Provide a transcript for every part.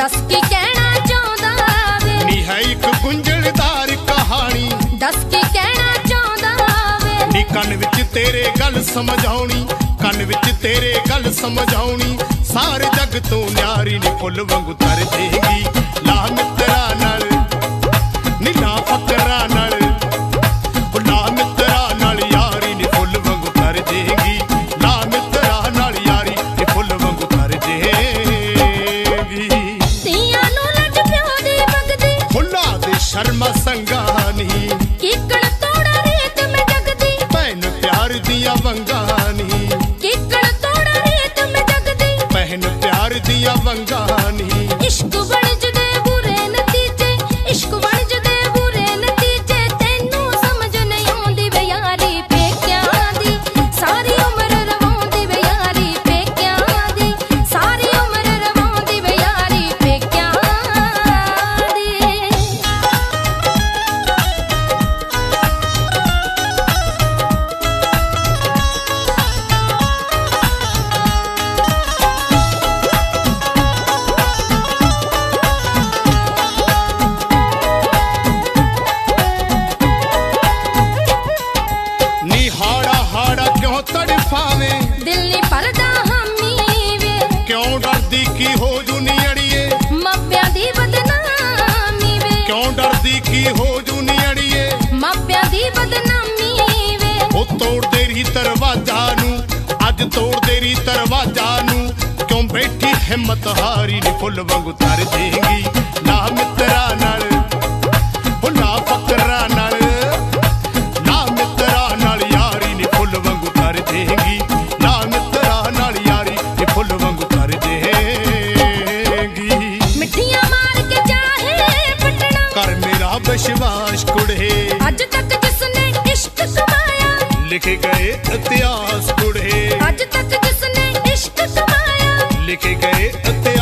ਦੱਸ ਕੀ ਕਹਿਣਾ ਚਾਹੁੰਦਾ ਵੇ? ਨੀ ਹੈ ਇੱਕ ਗੁੰਝਲਦਾਰ ਕਹਾਣੀ। ਦੱਸ ਕੀ ਕਹਿਣਾ ਚਾਹੁੰਦਾ ਵੇ? ਨੀ ਕੰਨ ਵਿੱਚ ਤੇਰੇ ਗੱਲ ਸਮਝਾਉਣੀ ਕੰਨ ਵਿੱਚ ਤੇਰੇ ਗੱਲ ਸਮਝਾਉਣੀ ਸਾਰੇ ਜੱਗ ਤੋਂ ਨਿਆਰੀ ਨੀ ਫੁੱਲ ਵਾਂਗੂ ਤਰ ਲਾਹ ਲਾ ਮਿੱਤਰਾ ਨਾਲ ਨੀ ਲਾ ਦਰਵਾਜ਼ਾ ਨੂੰ, ਅੱਜ ਤੋੜ ਤੇਰੀ ਦਰਵਾਜ਼ਾ ਨੂੰ। ਕਿਉਂ ਬੈਠੀ ਹਿੰਮਤ ਹਾਰੀ ਨੀ ਫੁੱਲ ਵਾਂਗੂ ਤਰ ਜੇਗੀ ਨਾ ਮਿੱਤਰਾ ਨਾਲ ਲਿਖੇ ਗਏ ਇਤਿਹਾਸ ਕੁੜੇ ਅੱਜ ਤੱਕ ਜਿਸਨੇ ਇਸ਼ਕ ਕਮਾਇਆ ਲਿਖੇ ਗਏ ਇਤਿਹਾਸ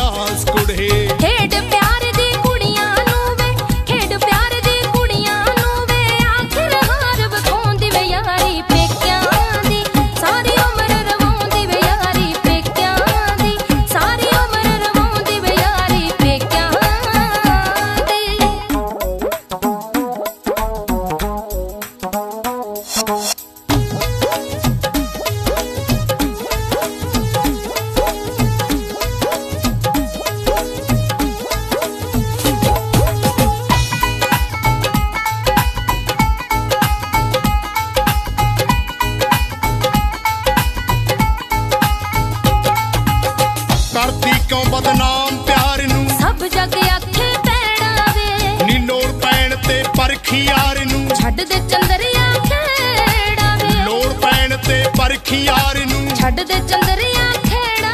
ਕਿਉਂ ਬਦਨਾਮ ਪਿਆਰ ਨੂੰ। ਸਭ ਜਗ ਆਖੇ ਪੈਣਾ ਵੇ ਨੀ ਲੋੜ ਪੈਣ ਤੇ ਪਰਖੀ ਯਾਰ ਨੂੰ। ਛੱਡ ਦੇ ਚੰਦਰਿਆ ਖੇੜਾ ਵੇ ਲੋੜ ਪੈਣ ਤੇ ਪਰਖੀ ਯਾਰ ਨੂੰ। ਛੱਡ ਦੇ ਚੰਦਰਿਆ ਖੇੜਾ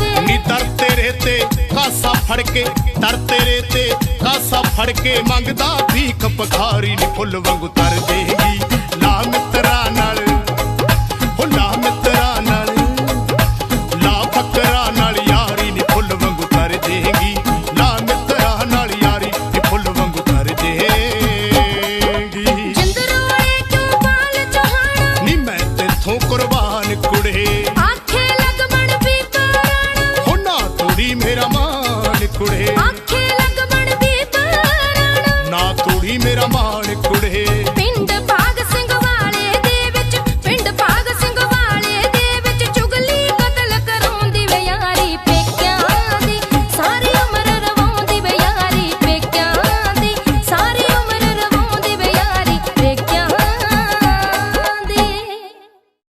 ਵੇ ਨੀ ਦਰ ਤੇਰੇ ਤੇ ਕਾਸਾ ਫੜ ਕੇ ਦਰ ਤੇਰੇ ਤੇ ਕਾਸਾ ਫੜ ਕੇ ਮੰਗਦਾ ਭੀਖ ਪਖਾਰੀ ਨੀ ਫੁੱਲ ਵਾਂਗੂ ਤਰ ਦੇਗੀ